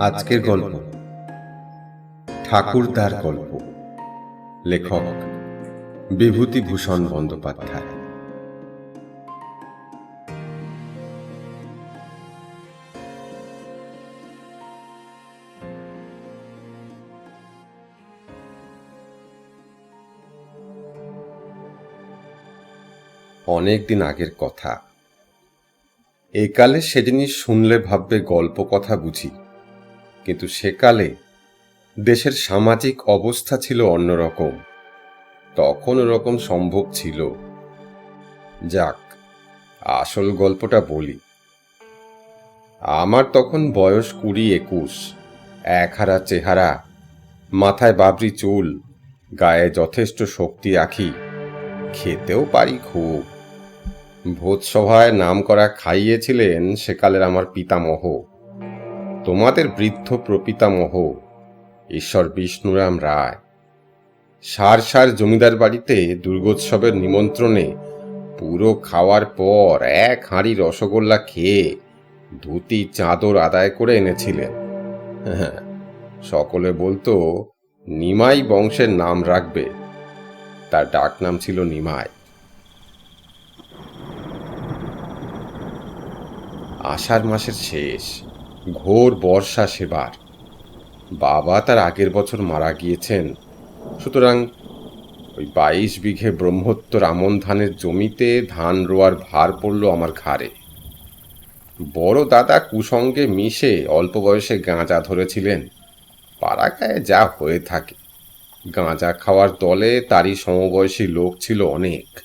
আজকের গল্প। ঠাকুরদার গল্প। লেখক বিভূতিভূষণ বন্দ্যোপাধ্যায়। অনেক দিন আগের কথা। একালে সে জিনিস শুনলে ভাববে গল্প কথা বুঝি। কিন্তু সেকালে দেশের সামাজিক অবস্থা ছিল অন্যরকম। তখন ওরকম সম্ভব ছিল। যাক, আসল গল্পটা বলি। আমার তখন বয়স কুড়ি একুশ। এক হারা চেহারা, মাথায় বাবরি চুল, গায়ে যথেষ্ট শক্তি আখি, খেতেও পারি খুব। ভোজসভায় নাম করা খাইয়েছিলেন সেকালের আমার পিতামহ। তোমাদের বৃদ্ধ প্রপিতামহ, ঈশ্বর বিষ্ণুরাম রায়। সার সার জমিদার বাড়িতে দুর্গোৎসবের নিমন্ত্রণে পুরো খাওয়ার পর এক হাঁড়ি রসগোল্লা খেয়ে ধুতি, চাদর আদায় করে এনেছিলেন। সকলে বলতো, নিমাই বংশের নাম রাখবে। তার ডাক নাম ছিল নিমাই। আষাঢ় মাসের শেষ। ঘোর বর্ষা সেবার। বাবা তার আগের বছর মারা গিয়েছেন। সুতরাং ওই বাইশ বিঘে ব্রহ্মত্বর আমন ধানের জমিতে ধান রোয়ার ভার পড়ল আমার ঘাড়ে। বড় দাদা কুসঙ্গে মিশে অল্প বয়সে গাঁজা ধরেছিলেন। পাড়াগায়ে যা হয়ে থাকে। গাঁজা খাওয়ার দলে তারই সমবয়সী লোক ছিল অনেক।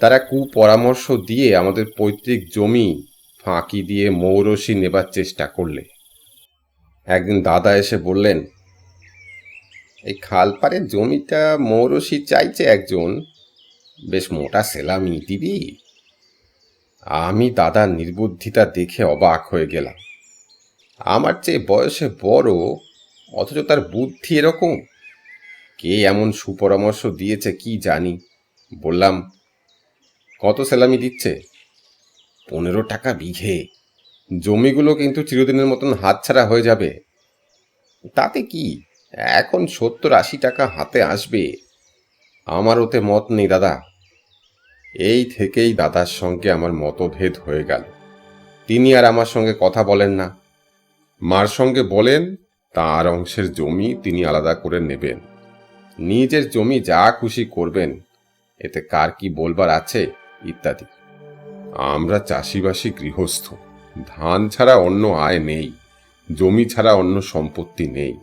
তারা কুপরামর্শ দিয়ে আমাদের পৈতৃক জমি ফাঁকি দিয়ে মৌরসি নেবার চেষ্টা করলে। একদিন দাদা এসে বললেন, এই খালপাড়ের জমিটা মৌরসি চাইছে একজন। বেশ মোটা সেলামি দিবি আমি দাদার নির্বুদ্ধিতা দেখে অবাক হয়ে গেলাম। আমার চেয়ে বয়সে বড়, অথচ তার বুদ্ধি এরকম। কে এমন সুপরামর্শ দিয়েছে কি জানি। বললাম, কত সেলামি দিচ্ছে? পনেরো টাকা বিঘে। জমিগুলো কিন্তু চিরদিনের মতন হাতছাড়া হয়ে যাবে। তাতে কি? এখন সত্তর আশি টাকা হাতে আসবে। আমার ওতে মত নেই, দাদা। এই থেকেই দাদার সঙ্গে আমার মতভেদ হয়ে গেল। তিনি আর আমার সঙ্গে কথা বলেন না। মার সঙ্গে বলেন, তার অংশের জমি তিনি আলাদা করে নেবেন। নিজের জমি যা খুশি করবেন, এতে কার কি বলবার আছে, ইত্যাদি। আমরা চাষিবাসী গৃহস্থ। ধান ছাড়া অন্য আয় নেই, জমি ছাড়া অন্য সম্পত্তি নেই।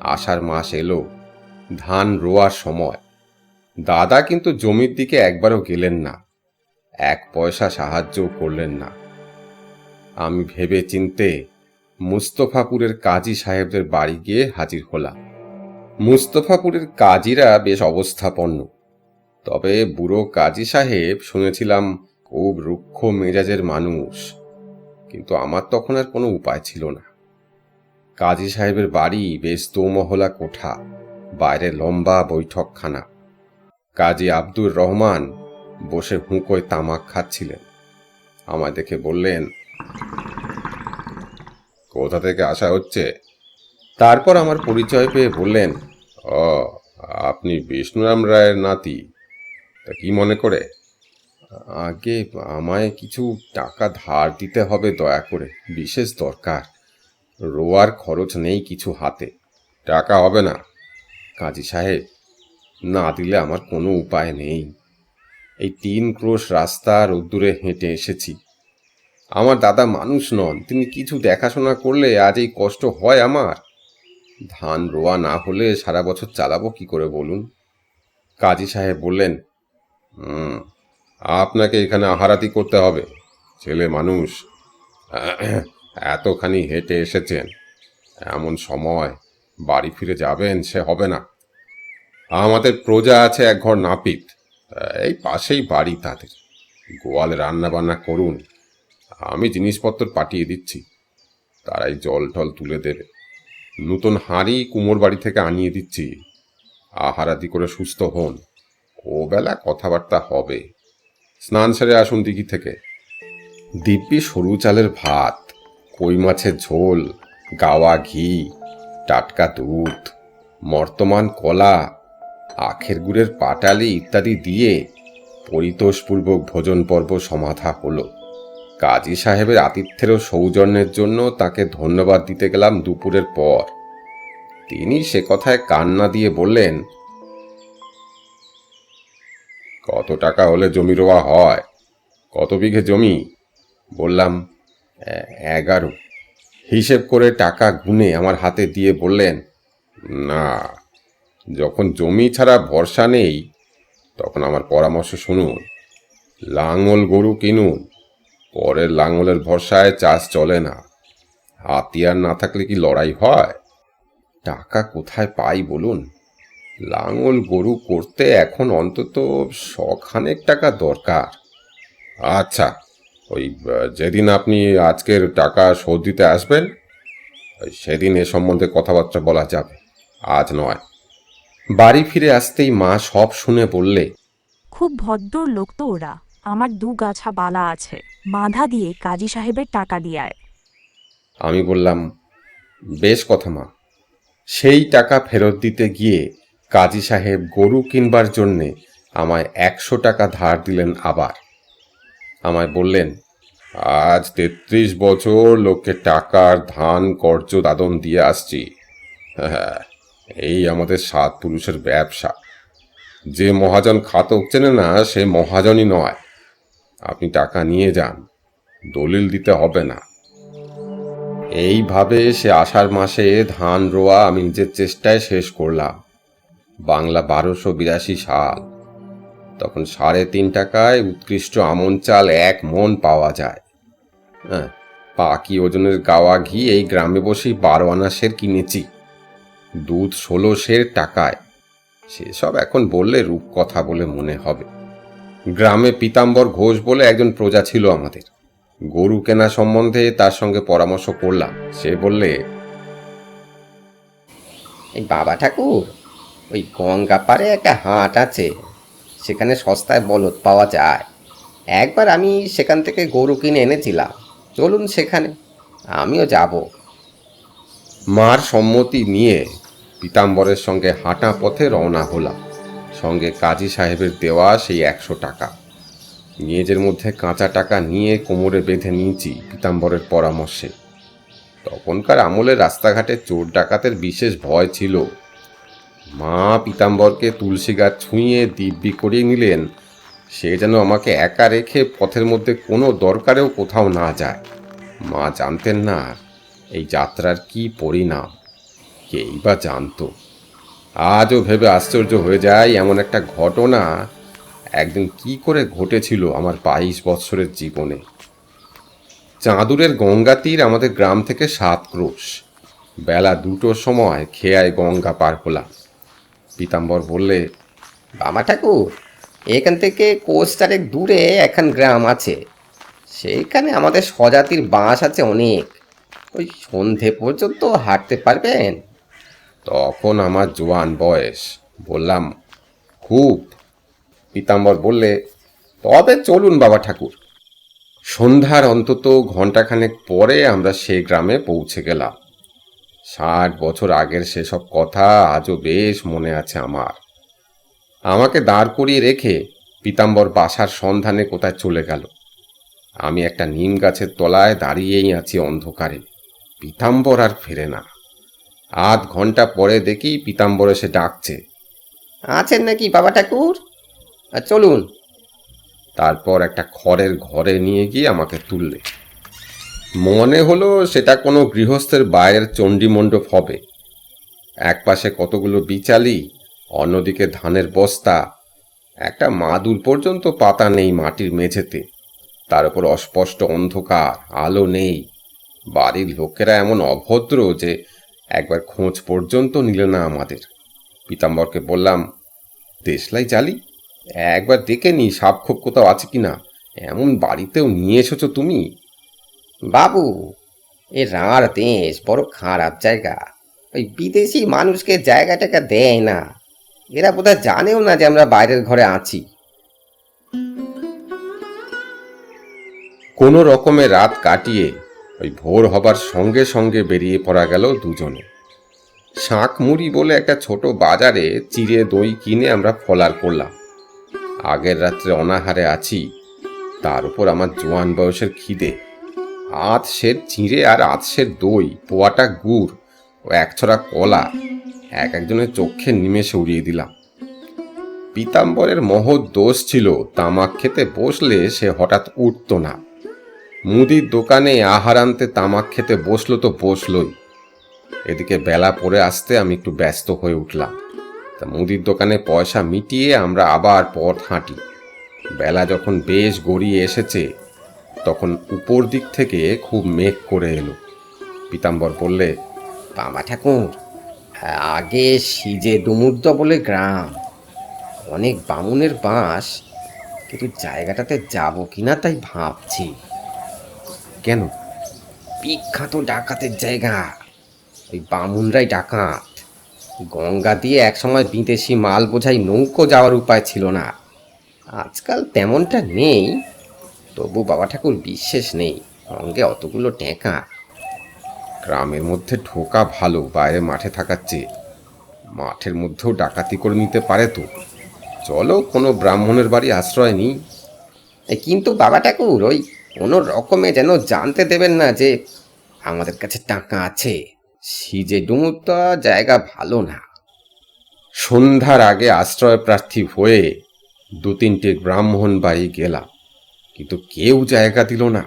আষাঢ় মাস এলো, ধান রোয়ার সময়। দাদা কিন্তু জমির দিকে একবারও গেলেন না, এক পয়সা সাহায্যও করলেন না। আমি ভেবে চিনতে মুস্তফাপুরের কাজী সাহেবদের বাড়ি গিয়ে হাজির হলাম। মুস্তফাপুরের কাজীরা বেশ অবস্থাপন্ন। তবে বুড়ো কাজী সাহেব শুনেছিলাম খুব রুক্ষ মেজাজের মানুষ। কিন্তু আমার তখন আর কোনো উপায় ছিল না। কাজী সাহেবের বাড়ি বেশ দোমহলা কোঠা, বাইরে লম্বা বৈঠকখানা। কাজী আব্দুর রহমান বসে হুঁকোয় তামাক খাচ্ছিলেন। আমায় দেখে বললেন, কোথা থেকে আসা হচ্ছে? তারপর আমার পরিচয় পেয়ে বললেন, ও, আপনি বিষ্ণুরাম রায়ের নাতি। তা কি মনে করে? আগে আমায় কিছু টাকা ধার দিতে হবে দয়া করে, বিশেষ দরকার। রোয়ার খরচ নেই কিছু হাতে। টাকা হবে না। কাজী সাহেব, না দিলে আমার কোনো উপায় নেই। এই তিন ক্রোশ রাস্তা রোদ্দুরে হেঁটে এসেছি। আমার দাদা মানুষ নন, তিনি কিছু দেখাশোনা করলে আজ এই কষ্ট হয় আমার। ধান রোয়া না হলে সারা বছর চালাবো কি করে বলুন? কাজী সাহেব বললেন, হুম আপনাকে এখানে আহারাতি করতে হবে। ছেলে মানুষ, এতখানি হেঁটে এসেছেন, এমন সময় বাড়ি ফিরে যাবেন সে হবে না। আমাদের প্রজা আছে এক ঘর নাপিত, এই পাশেই বাড়ি তাদের। গোয়ালে রান্না বান্না করুন, আমি জিনিসপত্র পাঠিয়ে দিচ্ছি। তারাই জল টল তুলে দেবে। নতুন হাঁড়ি কুমোর বাড়ি থেকে আনিয়ে দিচ্ছি। আহারাদি করে সুস্থ হন, ও বেলা কথাবার্তা হবে। স্নান সেরে আসুন দিঘি থেকে। দিব্যি সরু চালের ভাত, কই মাছের ঝোল, গাওয়া ঘি, টাটকা দুধ, মর্তমান কলা, আখের গুড়ের পাটালি ইত্যাদি দিয়ে পরিতোষপূর্বক ভোজন পর্ব সমাধা হলো। কাজী সাহেবের আতিথ্যের ও সৌজন্যের জন্য তাকে ধন্যবাদ দিতে গেলাম দুপুরের পর। তিনি সে কথায় কান্না দিয়ে বললেন কত টাকা হলে জমি রোয়া হয়? কত বিঘে জমি? বললাম এগারো। হিসেব করে টাকা গুনে আমার হাতে দিয়ে বললেন, না, যখন জমি ছাড়া ভরসা নেই, তখন আমার পরামর্শ শুনুন। লাঙল গরু কিনুন। পরের লাঙলের ভরসায় চাষ চলে না। হাতিয়ার না থাকলে কি লড়াই হয়? টাকা কোথায় পাই বলুন? লাঙল গরু করতে এখন অন্তত শখানেক টাকা দরকার। আচ্ছা ওই যেদিন আপনি আজকের টাকা শোধ দিতে আসবেন সেদিন এ সম্বন্ধে কথাবার্তা বলা যাবে। আজ নয়। বাড়ি ফিরে আসতেই মা সব শুনে বললে খুব ভদ্র লোক তো ওরা। আমার দু গাছা বালা আছে। বাঁধা দিয়ে কাজী সাহেবের টাকা দিয়ে আয়। আমি বললাম বেশ কথা মা। সেই টাকা ফেরত দিতে গিয়ে কাজী সাহেব গরু কিনবার জন্যে আমায় একশো টাকা ধার দিলেন আবার। আমায় বললেন, আজ তেত্রিশ বছর লোককে টাকার ধান কর্য দাদন দিয়ে আসছি। হ্যাঁ এই আমাদের সাত পুরুষের ব্যবসা। যে মহাজন খাতক চেনে না, সে মহাজনই নয়। আপনি টাকা নিয়ে যান, দলিল দিতে হবে না। এইভাবে সে আষাঢ় মাসে ধান রোয়া আমি নিজের চেষ্টায় শেষ করলাম। বাংলা বারোশো বিরাশি সাল। তখন সাড়ে তিন টাকায় উৎকৃষ্ট আমন চাল এক মন পাওয়া যায়। হ্যাঁ পাকি ওজনের গাওয়া ঘি এই গ্রামে বসেই বারো আনা সের কিনেছি। দুধ ষোলো সের টাকায়। সেসব এখন বললে রূপকথা বলে মনে হবে। গ্রামে পীতাম্বর ঘোষ বলে একজন প্রজা ছিল আমাদের। গরু কেনা সম্বন্ধে তার সঙ্গে পরামর্শ করলাম। সে বললে বাবা ঠাকুর ওই গঙ্গা পাড়ে একটা হাট আছে। সেখানে সস্তায় বলদ পাওয়া যায়। একবার আমি সেখান থেকে গরু কিনে এনেছিলাম। চলুন সেখানে, আমিও যাব। মার সম্মতি নিয়ে পীতাম্বরের সঙ্গে হাঁটা পথে রওনা হলাম। সঙ্গে কাজী সাহেবের দেওয়া সেই একশো টাকা। নিজের মধ্যে কাঁচা টাকা নিয়ে কোমরে বেঁধে নিয়েছি পীতাম্বরের পরামর্শে। তখনকার আমলে রাস্তাঘাটে চোর ডাকাতের বিশেষ ভয় ছিল। মা পীতাম্বরকে তুলসী গাছ ছুঁয়ে দিব্যি করিয়ে নিলেন। সে যেন আমাকে একা রেখে পথের মধ্যে কোনো দরকারেও কোথাও না যায়। মা জানতেন না এই যাত্রার কি পরিণাম। কেই বা জানতো। আজও ভেবে আশ্চর্য হয়ে যায় এমন একটা ঘটনা। একদিন কি করে ঘটেছিল আমার বাইশ বৎসরের জীবনে। চাঁদুরের গঙ্গা তীর আমাদের গ্রাম থেকে সাত ক্রোশ। বেলা দুটোর সময় খেয়ায় গঙ্গা পার হলাম। পীতাম্বর বললে, বাবা ঠাকুর, এখান থেকে কোচ চারেক দূরে একখান গ্রাম আছে। সেইখানে আমাদের স্বজাতির বাঁশ আছে অনেক। ওই সন্ধে পর্যন্ত হাঁটতে পারবেন? তখন আমার জোয়ান বয়স, বললাম, খুব। পীতাম্বর বললে, তবে চলুন বাবা ঠাকুর। সন্ধ্যার অন্তত ঘন্টাখানেক পরে আমরা সেই গ্রামে পৌঁছে গেলাম। ষাট বছর আগের সেসব কথা আজও বেশ মনে আছে আমার। আমাকে দাঁড় করিয়ে রেখে পীতাম্বর বাসার সন্ধানে কোথায় চলে গেল। আমি একটা নিম গাছের তলায় দাঁড়িয়েই আছি অন্ধকারে। পীতাম্বর আর ফেরে না। আধ ঘণ্টা পরে দেখি পীতাম্বর এসে ডাকছে। আছেন নাকি বাবা ঠাকুর? চলুন। তারপর একটা খড়ের ঘরে নিয়ে গিয়ে আমাকে তুললে। মনে হলো সেটা কোনো গৃহস্থের বাইরের চণ্ডীমণ্ডপ হবে। একপাশে কতগুলো বিচালি, অন্যদিকে ধানের বস্তা, একটা মাদুর পর্যন্ত পাতা নেই মাটির মেঝেতে। তার উপর অস্পষ্ট অন্ধকার, আলো নেই। বাড়ির লোকেরা এমন অভদ্র যে একবার খোঁজ পর্যন্ত নিল না আমাদের। পীতাম্বরকে বললাম, দেশলাই জালি একবার দেখে নি, সাপ খোপ কোথাও আছে কি না এমন বাড়িতেও নিয়ে এসেছ তুমি? বাবু, এ রাঁড় দেশ বড় খারাপ জায়গা। ওই বিদেশি মানুষকে জায়গা টাকা দেয় না। এরা বোধহয় জানেও না যে আমরা বাইরের ঘরে আছি। কোনো রকমে রাত কাটিয়ে ওই ভোর হবার সঙ্গে সঙ্গে বেরিয়ে পড়া গেল দুজনে। শাঁকমুড়ি বলে একটা ছোট বাজারে চিড়ে দই কিনে আমরা ফলার করলাম। আগের রাত্রে অনাহারে আছি, তার উপর আমার জোয়ান বয়সের খিদে। আধসের চিঁড়ে আর আধসের দই, পোয়াটা গুড় ও এক ছড়া কলা। এক একজনের চোখে নিমেষে উড়িয়ে দিলাম। পীতাম্বরের মহৎ দোষ ছিল, তামাক খেতে বসলে সে হঠাৎ উঠত না। মুদির দোকানে আহার আনতে তামাক খেতে বসল তো বসলই। এদিকে বেলা পড়ে আসতে আমি একটু ব্যস্ত হয়ে উঠলাম। তা মুদির দোকানে পয়সা মিটিয়ে আমরা আবার পথ হাঁটি। বেলা যখন বেশ গড়িয়ে এসেছে তখন উপর দিক থেকে খুব মেঘ করে এলো। পীতাম্বর বললে, বাবা ঠাকুর, আগে সিজে ডুমুরদ বলে গ্রাম। অনেক বামুনের বাঁশ কিন্তু জায়গাটাতে যাব কি না তাই ভাবছি। কেন? বিখ্যাত ডাকাতের জায়গা। ওই বামুনরাই ডাকাত। গঙ্গা দিয়ে একসময় বিদেশি মাল বোঝাই নৌকো যাওয়ার উপায় ছিল না। আজকাল তেমনটা নেই। তবু বাবা ঠাকুর বিশ্বাস নেই সঙ্গে অতগুলো টেকা। গ্রামের মধ্যে ঢোকা ভালো, বাইরে মাঠে থাকার চেয়ে। মাঠের মধ্যেও ডাকাতি করে নিতে পারে তো। চলো, কোনো ব্রাহ্মণের বাড়ি আশ্রয় নিই। কিন্তু বাবা ঠাকুর, ওই কোনো রকমে যেন জানতে দেবেন না যে আমাদের কাছে টাকা আছে। সিজে ডুমুর তো জায়গা ভালো না। সন্ধ্যার আগে আশ্রয় প্রার্থী হয়ে দু তিনটে ব্রাহ্মণ বাড়ি গেলাম। কিন্তু কেউ জায়গা দিল না।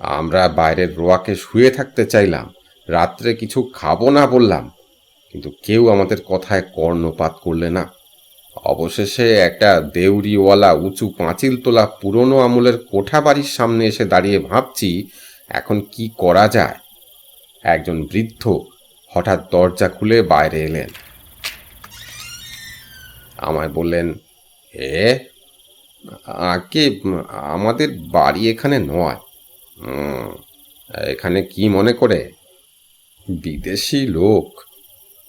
আমরা বাইরের রোয়াকে শুয়ে থাকতে চাইলাম, রাত্রে কিছু খাব না বললাম, কিন্তু কেউ আমাদের কথায় কর্ণপাত করলে না। অবশেষে একটা দেউরিওয়ালা উঁচু পাঁচিল তোলা পুরনো আমলের কোঠা বাড়ির সামনে এসে দাঁড়িয়ে ভাবছি, এখন কি করা যায়? একজন বৃদ্ধ হঠাৎ দরজা খুলে বাইরে এলেন। আমায় বললেন, এ আগে আমাদের বাড়ি এখানে নয়। এখানে কি মনে করে? বিদেশি লোক,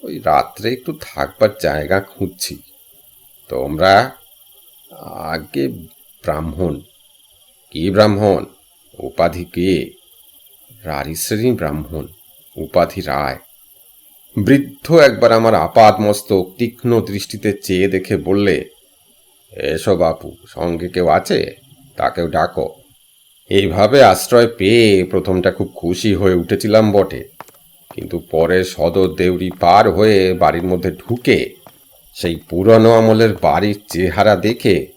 ওই রাত্রে একটু থাকবার জায়গা খুঁজছি। তোমরা আগে ব্রাহ্মণ। কি ব্রাহ্মণ? উপাধি কে? রারিশ্রেণী ব্রাহ্মণ, উপাধি রায়। বৃদ্ধ একবার আমার আপাদ মস্তক তীক্ষ্ণ দৃষ্টিতে চেয়ে দেখে বললে এসো বাপু, সঙ্গে কেউ আছে? তাকেও ডাকো। এইভাবে আশ্রয় পেয়ে প্রথমটা খুব খুশি হয়ে উঠেছিলাম বটে। কিন্তু পরে সদর দেউরি পার হয়ে বাড়ির মধ্যে ঢুকে সেই পুরনো আমলের বাড়ির চেহারা দেখে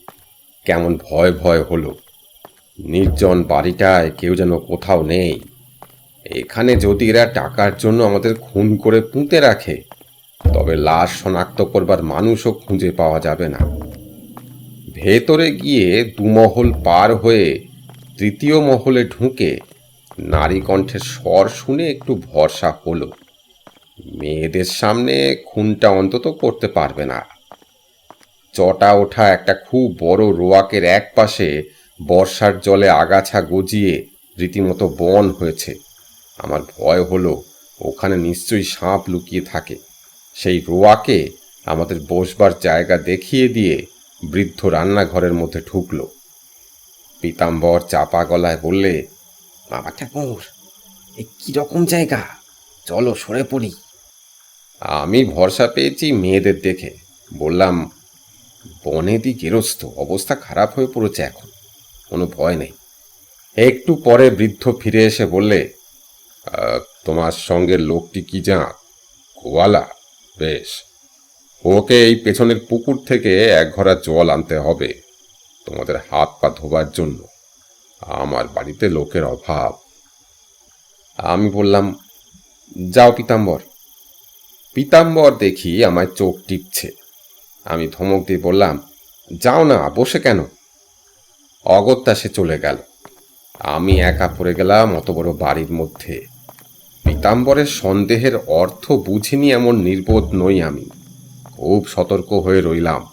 কেমন ভয় ভয় হলো। নির্জন বাড়িটায় কেউ যেন কোথাও নেই। এখানে যদি এরা টাকার জন্য আমাদের খুন করে পুঁতে রাখে, তবে লাশ শনাক্ত করবার মানুষও খুঁজে পাওয়া যাবে না। ভেতরে গিয়ে দুমহল পার হয়ে তৃতীয় মহলে ঢুকে নারী কণ্ঠের স্বর শুনে একটু ভরসা হলো। মেয়েদের সামনে খুনটা অন্তত করতে পারবে না। চটা ওঠা একটা খুব বড় রোয়াকের এক পাশে বর্ষার জলে আগাছা গজিয়ে রীতিমতো বন হয়েছে। আমার ভয় হলো ওখানে নিশ্চয়ই সাপ লুকিয়ে থাকে। সেই রোয়াকে আমাদের বসবার জায়গা দেখিয়ে দিয়ে বৃদ্ধ রান্নাঘরের মধ্যে ঢুকলো। পীতাম্বর চাপা গলায় বললে, বাবা ঠাকুর, এ কীরকম জায়গা? চলো সরে পড়ি। আমি ভরসা পেয়েছি মেয়েদের দেখে। বললাম, বনেদি গেরস্ত অবস্থা খারাপ হয়ে পড়েছে এখন, কোনো ভয় নেই। একটু পরে বৃদ্ধ ফিরে এসে বললে তোমার সঙ্গে লোকটি কি যা গোয়ালা? বেশ ওকে এই পেছনের পুকুর থেকে এক ঘরা জল আনতে হবে তোমাদের হাত পা ধোবার জন্য। আমার বাড়িতে লোকের অভাব। আমি বললাম, যাও পিতাম্বর। পীতাম্বর দেখি আমায় চোখ টিপছে। আমি ধমক দিয়ে বললাম, যাও না, বসে কেন? অগত্যা সে চলে গেল। আমি একা পড়ে গেলাম অত বড় বাড়ির মধ্যে। পীতাম্বরের সন্দেহের অর্থ বুঝিনি এমন নির্বোধ নই আমি। খুব সতর্ক হয়ে রইলাম।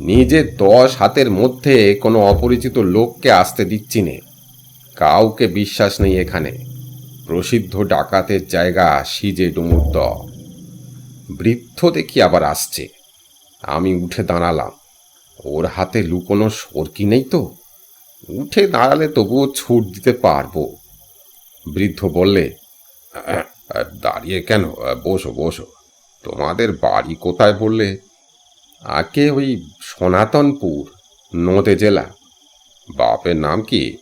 নিজের দশ হাতের মধ্যে কোনো অপরিচিত লোককে আসতে দিচ্ছি নে। কাউকে বিশ্বাস নেই এখানে। প্রসিদ্ধ ডাকাতের জায়গা সিজে ডুমুর বৃদ্ধ দেখি আবার আসছে। আমি উঠে দাঁড়ালাম। ওর হাতে লুকোনো সরকি নেই তো। উঠে দাঁড়ালে তবুও ছুট দিতে পারব। বৃদ্ধ বললে "আহ, আহ, দাঁড়িয়ে কেন? বসো বসো। তোমাদের বাড়ি কোথায় বললে? আগে ওই সনাতনপুর, নদে জেলা। বাপের নাম কি?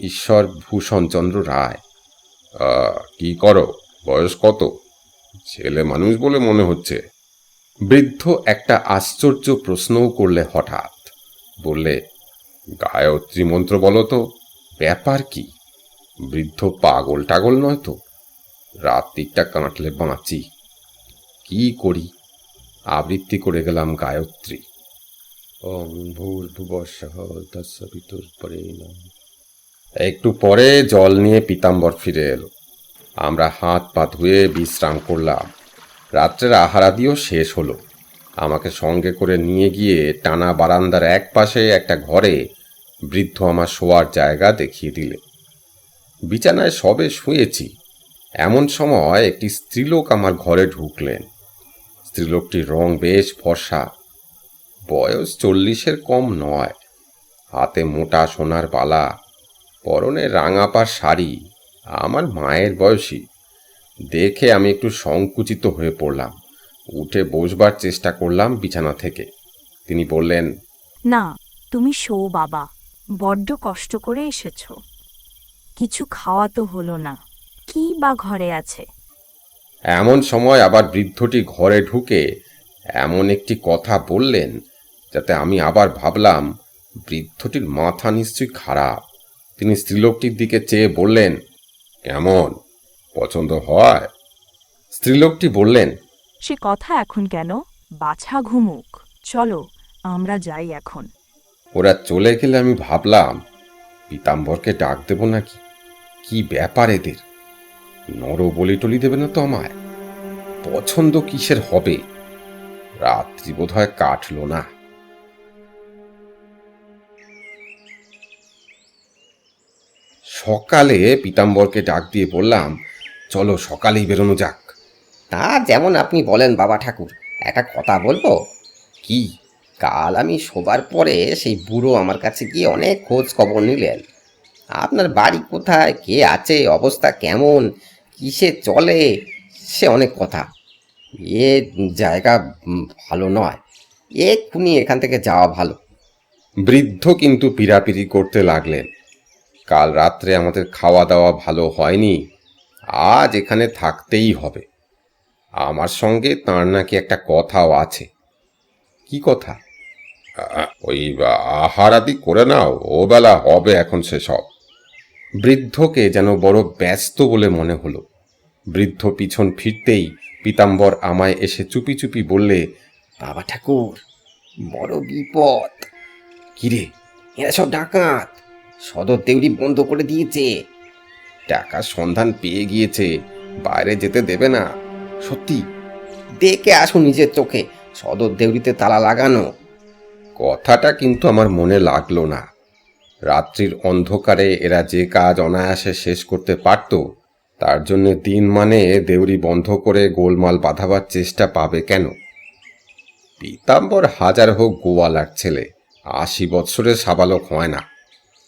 ঈশ্বর ভূষণচন্দ্র রায়। কি করো? বয়স কত? ছেলে মানুষ বলে মনে হচ্ছে। বৃদ্ধ একটা আশ্চর্য প্রশ্নও করলে হঠাৎ। বললে, গায়ত্রী মন্ত্র বলো তো, ব্যাপার কি? বৃদ্ধ পাগল টাগল নয় তো? রাত্রিটা কাঁটলে বাঁচি। কি করি? আবৃত্তি করে গেলাম গায়ত্রী। ওম ভূর্ভুবস্বঃ তস্য পিতুর্পরেণাম একটু পরে জল নিয়ে পিতাম্বর ফিরে এলো। আমরা হাত পা ধুয়ে বিশ্রাম করলাম। রাত্রের আহারাদিও শেষ হলো। আমাকে সঙ্গে করে নিয়ে গিয়ে টানা বারান্দার এক পাশে একটা ঘরে বৃদ্ধ আমার শোয়ার জায়গা দেখিয়ে দিলে। বিছানায় সবে শুয়েছি। এমন সময় একটি স্ত্রীলোক আমার ঘরে ঢুকলেন। স্ত্রীলোকটির রং বেশ ফর্সা। বয়স চল্লিশের কম নয়। হাতে মোটা সোনার বালা, পরনে রাঙাপার শাড়ি, আমার মায়ের বয়সী। দেখে আমি একটু সংকুচিত হয়ে পড়লাম। উঠে বসবার চেষ্টা করলাম বিছানা থেকে। তিনি বললেন, না, তুমি শো বাবা, বড্ড কষ্ট করে এসেছ। কিছু খাওয়া তো হলো না। কি বা ঘরে আছে? এমন সময় আবার বৃদ্ধটি ঘরে ঢুকে এমন একটি কথা বললেন যাতে আমি আবার ভাবলাম বৃদ্ধটির মাথা নিশ্চয়ই খারাপ। তিনি স্ত্রীলোকটির দিকে চেয়ে বললেন কেমন? পছন্দ হয়? স্ত্রীলোকটি বললেন সে কথা এখন কেন? বাছা ঘুমুক। চলো আমরা যাই এখন। ওরা চলে গেলে আমি ভাবলাম পিতাম্বরকে ডাক দেব নাকি? কি ব্যাপার এদের? নর বলি টলি দেবে না তো আমায়? পছন্দ কিসের হবে? রাত্রি বোধ হয় কাটল না। সকালে পিতাম্বরকে ডাক দিয়ে বললাম চলো সকালেই বেরোনো যাক। তা যেমন আপনি বলেন বাবা ঠাকুর একটা কথা বলব? কি? কাল আমি শোবার পরে সেই বুড়ো আমার কাছে গিয়ে অনেক খোঁজ খবর নিলেন। আপনার বাড়ি কোথায়? কে আছে? অবস্থা কেমন? কিসে চলে? সে অনেক কথা। এ জায়গা ভালো নয়। এক্ষুনি এখান থেকে যাওয়া ভালো। বৃদ্ধ কিন্তু পিরাপিরি করতে লাগলেন। কাল রাত্রে আমাদের খাওয়া দাওয়া ভালো হয়নি। আজ এখানে থাকতেই হবে। আমার সঙ্গে তার নাকি একটা কথাও আছে। কি কথা? ওই আহার আদি করে নাও। বেলা হবে এখন সেসব। বৃদ্ধকে যেন বড় ব্যস্ত বলে মনে হলো। বৃদ্ধ পিছন ফিরতেই পিতাম্বর আমায় এসে চুপি চুপি বললে, বাবা ঠাকুর, বড় বিপদ। কিরে এরা সব ডাকাত। সদর দেউরি বন্ধ করে দিয়েছে। টাকার সন্ধান পেয়ে গিয়েছে, বাইরে যেতে দেবে না। সত্যি দেখে আসো নিজের চোখে, সদর দেউরিতে তালা লাগানো। কথাটা কিন্তু আমার মনে লাগল না। রাত্রির অন্ধকারে এরা যে কাজ অনায়াসে শেষ করতে পারত তার জন্য দিন মানে দেউরি বন্ধ করে গোলমাল বাঁধাবার চেষ্টা পাবে কেন? পিতাম্বর হাজার হোক গোয়ালার ছেলে আশি বৎসরে সাবালক হয় না।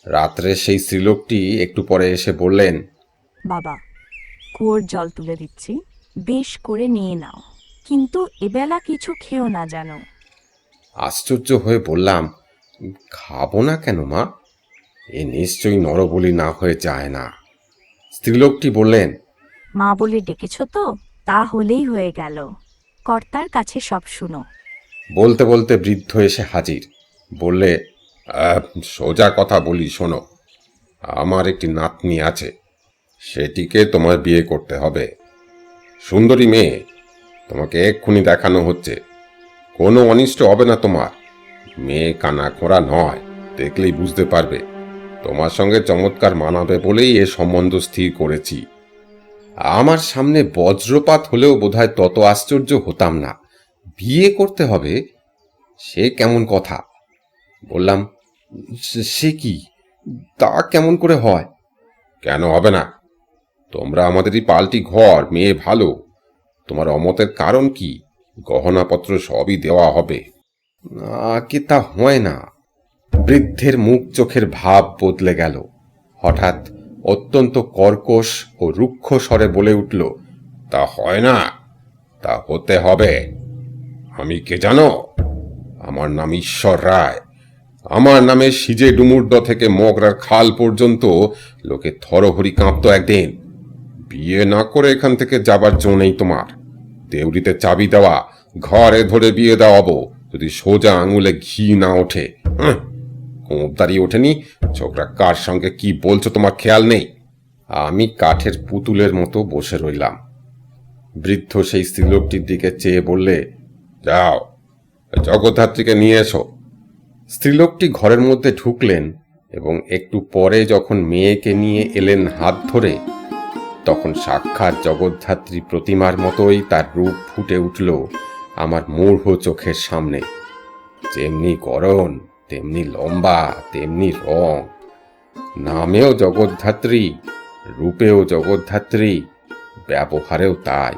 রাত্রে সেই স্ত্রীলোকটি একটু পরে এসে বললেন বাবা কুয়োর জল তুলে দিচ্ছি বেশ করে নিয়ে নাও কিন্তু এবেলা কিছু খেও না জানো। আশ্চর্য হয়ে বললাম খাব না কেন মা? এ নিশ্চয়ই নরবলি না হয়ে যায় না। স্ত্রীলোকটি বললেন মা বলে ডেকেছ তো তা হলেই হয়ে গেল। কর্তার কাছে সব শুনো। বলতে বলতে বৃদ্ধ এসে হাজির। বললে "আহ, সোজা কথা বলি শোনো আমার একটি নাতনি আছে সেটিকে তোমার বিয়ে করতে হবে। সুন্দরী মেয়ে তোমাকে এক্ষুনি দেখানো হচ্ছে। কোনো অনিষ্ট হবে না তোমার। মেয়ে কানা খোঁড়া নয় দেখলেই বুঝতে পারবে। তোমার সঙ্গে চমৎকার মানাবে বলেই এ সম্বন্ধ স্থির করেছি। আমার সামনে বজ্রপাত হলেও বোধহয় তত আশ্চর্য হতাম না। বিয়ে করতে হবে? সে কেমন কথা? বললাম, "সে- কি? তা কেমন করে হয়? কেন হবে না? তোমরা আমাদেরই পাল্টি ঘর, মেয়ে ভালো। তোমার অমতের কারণ কি? গহনাপত্র সবই দেওয়া হবে। না কি তা হয় না। বৃদ্ধের মুখ চোখের ভাব বদলে গেল। হঠাৎ অত্যন্ত কর্কশ ও রুক্ষ স্বরে বলে উঠল, তা হয় না, তা হতে হবে। আমি কে জানো? আমার নাম ঈশ্বর রায়। আমার নামে সিজে ডুমুরড থেকে মগরার খাল পর্যন্ত লোকে থরহরি কাঁপত একদিন। বিয়ে না করে এখান থেকে যাবার জো নেই তোমার। দেউরিতে চাবি দেওয়া, ঘরে ধরে বিয়ে দেওয়াবো যদি সোজা আঙুলে ঘি না ওঠে হ্যাঁ কোঁপ দাঁড়িয়ে ওঠেনি। ছোকরা, কার সঙ্গে কি বলছো তোমার খেয়াল নেই? আমি কাঠের পুতুলের মতো বসে রইলাম। বৃদ্ধ সেই স্ত্রীলোকটির দিকে চেয়ে বললে, যাও, জগদ্ধাত্রীকে নিয়ে এসো। স্ত্রীলোকটি ঘরের মধ্যে ঢুকলেন এবং একটু পরে যখন মেয়েকে নিয়ে এলেন হাত ধরে, তখন সাক্ষাৎ জগদ্ধাত্রী প্রতিমার মতোই তার রূপ ফুটে উঠল আমার মূঢ় চোখের সামনে। যেমনি গরণ তেমনি লম্বা, তেমনি রং। নামেও জগদ্ধাত্রী, রূপেও জগদ্ধাত্রী, ব্যবহারেও তাই।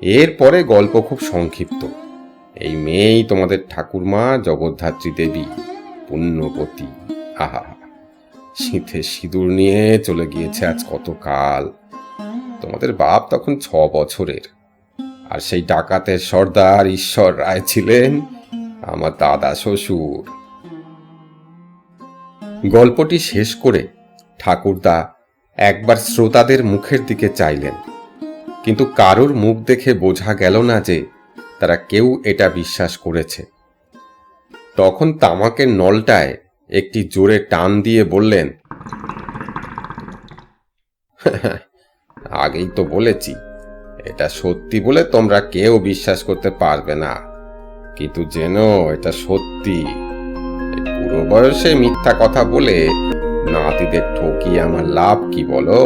এরপরে গল্প খুব সংক্ষিপ্ত। এই মেয়েই তোমাদের ঠাকুরমা, জগদ্ধাত্রী দেবী পুণ্যবতী আহা শীতে সিঁদুর নিয়ে চলে গিয়েছে আজ কত কাল তোমাদের বাপ তখন ছ বছরের। আর সেই ডাকাতের সর্দার ঈশ্বর রায় ছিলেন আমার দাদা শ্বশুর। গল্পটি শেষ করে ঠাকুরদা একবার শ্রোতাদের মুখের দিকে চাইলেন। কিন্তু কারোর মুখ দেখে বোঝা গেল না যে তারা কেউ এটা বিশ্বাস করেছে। তখন তামাকের নলটায় একটি জোরে টান দিয়ে বললেন, আগেই তো বলেছি, এটা সত্যি বলে তোমরা কেউ বিশ্বাস করতে পারবে না। কিন্তু যেন এটা সত্যি। পুরো বয়সে মিথ্যা কথা বলে নাতিদের ঠকিয়ে আমার লাভ কি বলো?